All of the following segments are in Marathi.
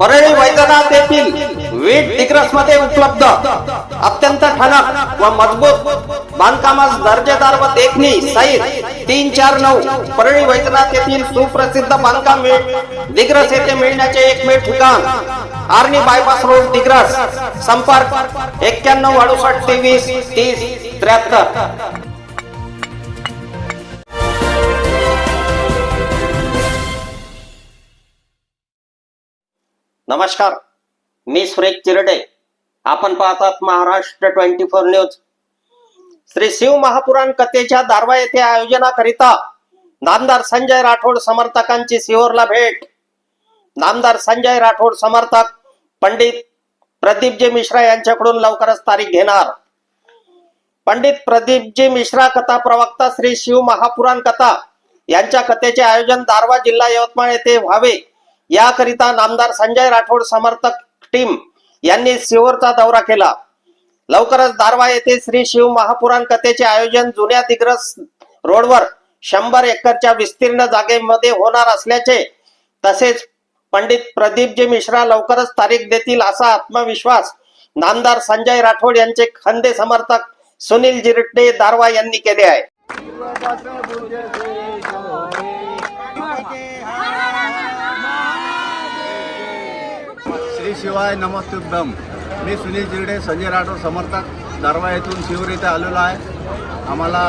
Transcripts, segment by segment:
परळी वैद्यनाथ येथील वीट दिग्रसमध्ये उपलब्ध. अत्यंत ठणक व मजबूत बांधकामास दर्जेदार व देखणी सहित तीन चार नऊ परळी वैद्यनाथ येथील सुप्रसिद्ध बांधकाम दिग्रस येथे मिळण्याचे एकमेव ठिकाण. Arni bypass road Digras. संपर्क एक्क्याण्णव अडुसष्ट तेवीस तीस त्र्याहत्तर. नमस्कार. मी सुरेश चिरडे. आपण पाहतात Maharashtra twenty four news. Shri Shiv Mahapuran कथेच्या दारवा येथे आयोजनाकरिता नामदार संजय राठोड समर्थकांची सिहोरला भेट. नामदार संजय राठोड समर्थक पंडित प्रदीपजी मिश्रा यांच्याकडून लवकरच तारीख घेणार. पंडित प्रदीपजी मिश्रा कथा प्रवक्ता श्री शिव महापुराण कथा यांच्या कथेचे आयोजन दारवा जिल्हा यवतमाळ येथे व्हावे. याकरिता नामदार संजय राठोड समर्थक टीम यांनी सिहोरचा दौरा केला. लवकरच दारवा येथे श्री शिव महापुराण कथेचे आयोजन जुन्या दिग्रस रोडवर शंभर एकरच्या विस्तीर्ण जागेमध्ये होणार असल्याचे तसेच पंडित प्रदीपजी मिश्रा लवकरच तारीख देतील असा आत्मविश्वास नामदार संजय राठोड यांचे खंदे समर्थक सुनील जिरटे दारवा यांनी केले आहे. शिवाय नमस्तुभम मी सुनील जिरडे संजय राठोड समर्थक दारवा येथून शिवर येथे आलेलो आहे. आम्हाला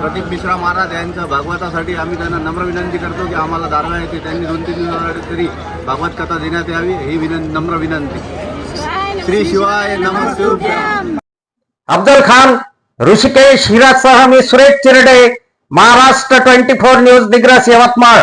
प्रदीप मिश्रा महाराज यांच्या भागवतासाठी आम्ही त्यांना नम्र विनंती करतो की आम्हाला दारवा येथे त्यांनी दोन तीन दिवसासाठी तरी भागवत कथा देण्यात यावी ही विनंती नम्र विनंती. श्री शिवाय नमस्तुभ्यम. अब्दुल खान ऋषिकेश हिरासह मी Suresh Chirde Maharashtra twenty four news Digras Yavatmal.